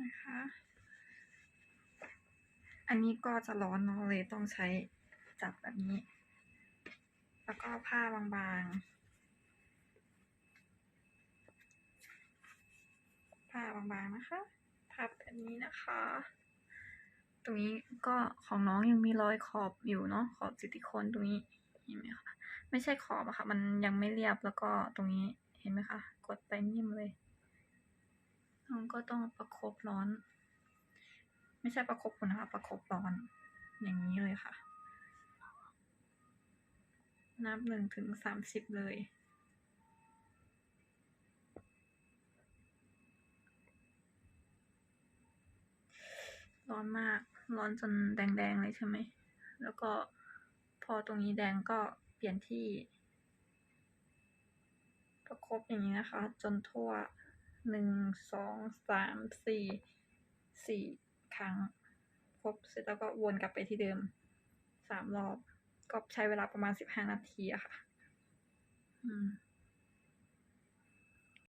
นะคะ อันนี้ก็จะร้อนเนาะเลยต้องใช้จับแบบนี้ แล้วก็ผ้าบางๆ ผ้าบางๆนะคะพับแบบนี้นะคะ ตรงนี้ก็ของน้องยังมีรอยขอบอยู่เนาะขอบซิลิโคนตรงนี้ เห็นไหมคะไม่ใช่ขอบอะค่ะ มันยังไม่เรียบแล้วก็ตรงนี้เห็นไหมคะ กดไปนิ่มเลยน้องก็ต้องประคบร้อน ไม่ใช่ประคบอุ่นะคะ ประคบร้อน อย่างนี้เลยค่ะ นับหนึ่งถึงสามสิบเลยร้อนมาก ร้อนจนแดงๆเลยใช่ไหม แล้วก็ อตรงนี้แดงก็เปลี่ยนที่ ประคบอย่างนี้นะคะ จนทั่วหนึ่งสองสามสี่สี่ครั้ง ครบเสร็จแล้วก็วนกลับไปที่เดิมสามรอบ ก็ใช้เวลาประมาณสิบห้านาทีอะค่ะ อืม